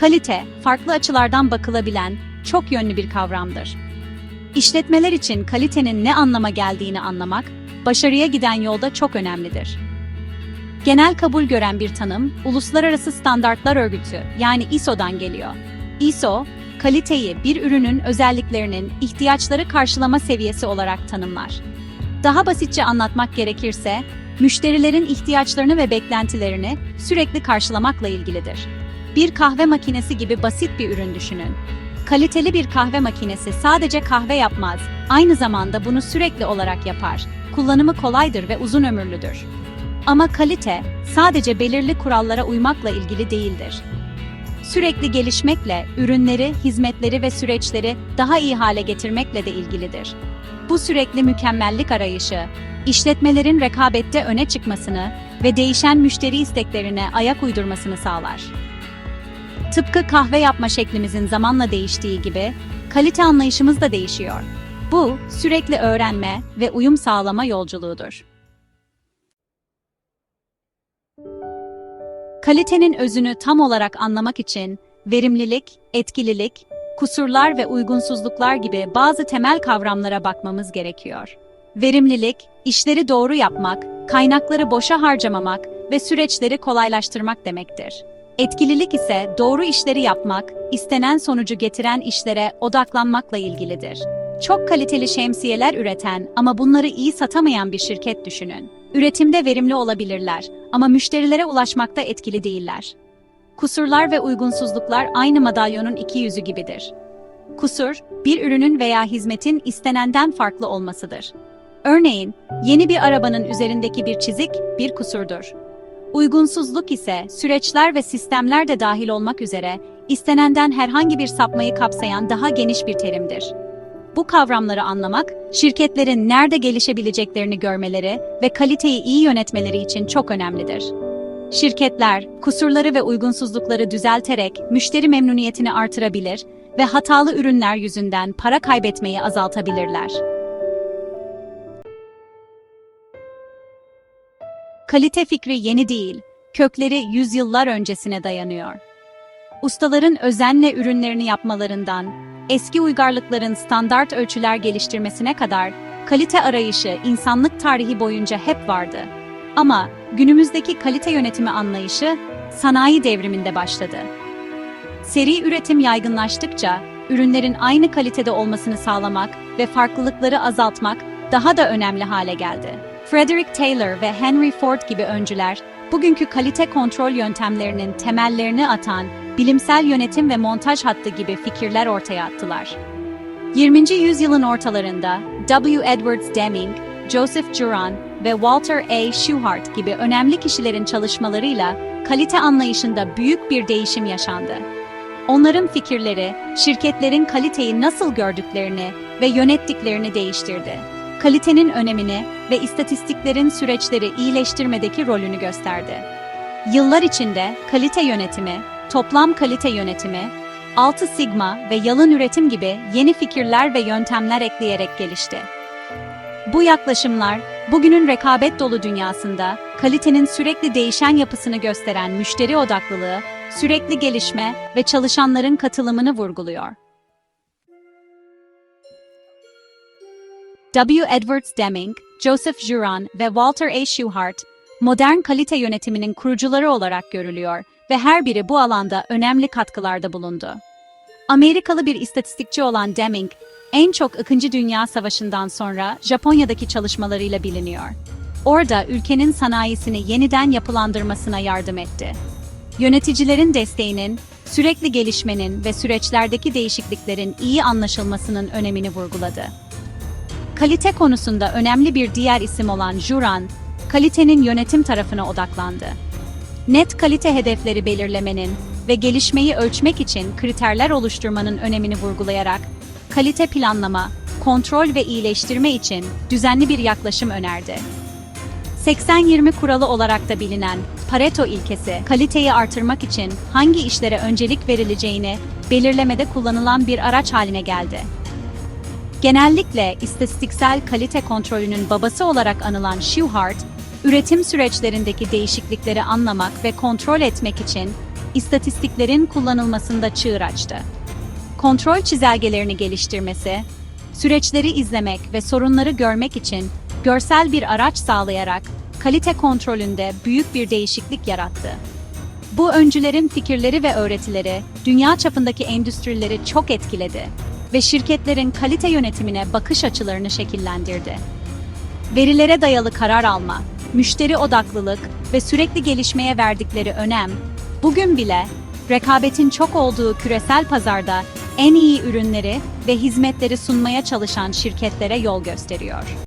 Kalite, farklı açılardan bakılabilen, çok yönlü bir kavramdır. İşletmeler için kalitenin ne anlama geldiğini anlamak, başarıya giden yolda çok önemlidir. Genel kabul gören bir tanım, Uluslararası Standartlar Örgütü yani ISO'dan geliyor. ISO, kaliteyi bir ürünün özelliklerinin ihtiyaçları karşılama seviyesi olarak tanımlar. Daha basitçe anlatmak gerekirse, müşterilerin ihtiyaçlarını ve beklentilerini sürekli karşılamakla ilgilidir. Bir kahve makinesi gibi basit bir ürün düşünün. Kaliteli bir kahve makinesi sadece kahve yapmaz, aynı zamanda bunu sürekli olarak yapar. Kullanımı kolaydır ve uzun ömürlüdür. Ama kalite sadece belirli kurallara uymakla ilgili değildir. Sürekli gelişmekle, ürünleri, hizmetleri ve süreçleri daha iyi hale getirmekle de ilgilidir. Bu sürekli mükemmellik arayışı, işletmelerin rekabette öne çıkmasını ve değişen müşteri isteklerine ayak uydurmasını sağlar. Tıpkı kahve yapma şeklimizin zamanla değiştiği gibi, kalite anlayışımız da değişiyor. Bu, sürekli öğrenme ve uyum sağlama yolculuğudur. Kalitenin özünü tam olarak anlamak için verimlilik, etkililik, kusurlar ve uygunsuzluklar gibi bazı temel kavramlara bakmamız gerekiyor. Verimlilik, işleri doğru yapmak, kaynakları boşa harcamamak ve süreçleri kolaylaştırmak demektir. Etkililik ise doğru işleri yapmak, istenen sonucu getiren işlere odaklanmakla ilgilidir. Çok kaliteli şemsiyeler üreten ama bunları iyi satamayan bir şirket düşünün. Üretimde verimli olabilirler ama müşterilere ulaşmakta etkili değiller. Kusurlar ve uygunsuzluklar aynı madalyonun iki yüzü gibidir. Kusur, bir ürünün veya hizmetin istenenden farklı olmasıdır. Örneğin, yeni bir arabanın üzerindeki bir çizik bir kusurdur. Uygunsuzluk ise süreçler ve sistemler de dahil olmak üzere istenenden herhangi bir sapmayı kapsayan daha geniş bir terimdir. Bu kavramları anlamak, şirketlerin nerede gelişebileceklerini görmeleri ve kaliteyi iyi yönetmeleri için çok önemlidir. Şirketler, kusurları ve uygunsuzlukları düzelterek müşteri memnuniyetini artırabilir ve hatalı ürünler yüzünden para kaybetmeyi azaltabilirler. Kalite fikri yeni değil, kökleri yüzyıllar öncesine dayanıyor. Ustaların özenle ürünlerini yapmalarından, eski uygarlıkların standart ölçüler geliştirmesine kadar kalite arayışı insanlık tarihi boyunca hep vardı. Ama günümüzdeki kalite yönetimi anlayışı sanayi devriminde başladı. Seri üretim yaygınlaştıkça ürünlerin aynı kalitede olmasını sağlamak ve farklılıkları azaltmak daha da önemli hale geldi. Frederick Taylor ve Henry Ford gibi öncüler bugünkü kalite kontrol yöntemlerinin temellerini atan bilimsel yönetim ve montaj hattı gibi fikirler ortaya attılar. 20. yüzyılın ortalarında W. Edwards Deming, Joseph Juran ve Walter A. Shewhart gibi önemli kişilerin çalışmalarıyla kalite anlayışında büyük bir değişim yaşandı. Onların fikirleri, şirketlerin kaliteyi nasıl gördüklerini ve yönettiklerini değiştirdi. Kalitenin önemini ve istatistiklerin süreçleri iyileştirmedeki rolünü gösterdi. Yıllar içinde kalite yönetimi, toplam kalite yönetimi, 6 sigma ve yalın üretim gibi yeni fikirler ve yöntemler ekleyerek gelişti. Bu yaklaşımlar, bugünün rekabet dolu dünyasında kalitenin sürekli değişen yapısını gösteren müşteri odaklılığı, sürekli gelişme ve çalışanların katılımını vurguluyor. W. Edwards Deming, Joseph Juran ve Walter A. Shewhart, modern kalite yönetiminin kurucuları olarak görülüyor ve her biri bu alanda önemli katkılarda bulundu. Amerikalı bir istatistikçi olan Deming, en çok İkinci Dünya Savaşı'ndan sonra Japonya'daki çalışmalarıyla biliniyor. Orada ülkenin sanayisini yeniden yapılandırmasına yardım etti. Yöneticilerin desteğinin, sürekli gelişmenin ve süreçlerdeki değişikliklerin iyi anlaşılmasının önemini vurguladı. Kalite konusunda önemli bir diğer isim olan Juran, kalitenin yönetim tarafına odaklandı. Net kalite hedefleri belirlemenin ve gelişmeyi ölçmek için kriterler oluşturmanın önemini vurgulayarak, kalite planlama, kontrol ve iyileştirme için düzenli bir yaklaşım önerdi. 80-20 kuralı olarak da bilinen Pareto ilkesi, kaliteyi artırmak için hangi işlere öncelik verileceğini belirlemede kullanılan bir araç haline geldi. Genellikle istatistiksel kalite kontrolünün babası olarak anılan Shewhart, üretim süreçlerindeki değişiklikleri anlamak ve kontrol etmek için istatistiklerin kullanılmasında çığır açtı. Kontrol çizelgelerini geliştirmesi, süreçleri izlemek ve sorunları görmek için görsel bir araç sağlayarak kalite kontrolünde büyük bir değişiklik yarattı. Bu öncülerin fikirleri ve öğretileri dünya çapındaki endüstrileri çok etkiledi ve şirketlerin kalite yönetimine bakış açılarını şekillendirdi. Verilere dayalı karar alma, müşteri odaklılık ve sürekli gelişmeye verdikleri önem, bugün bile rekabetin çok olduğu küresel pazarda en iyi ürünleri ve hizmetleri sunmaya çalışan şirketlere yol gösteriyor.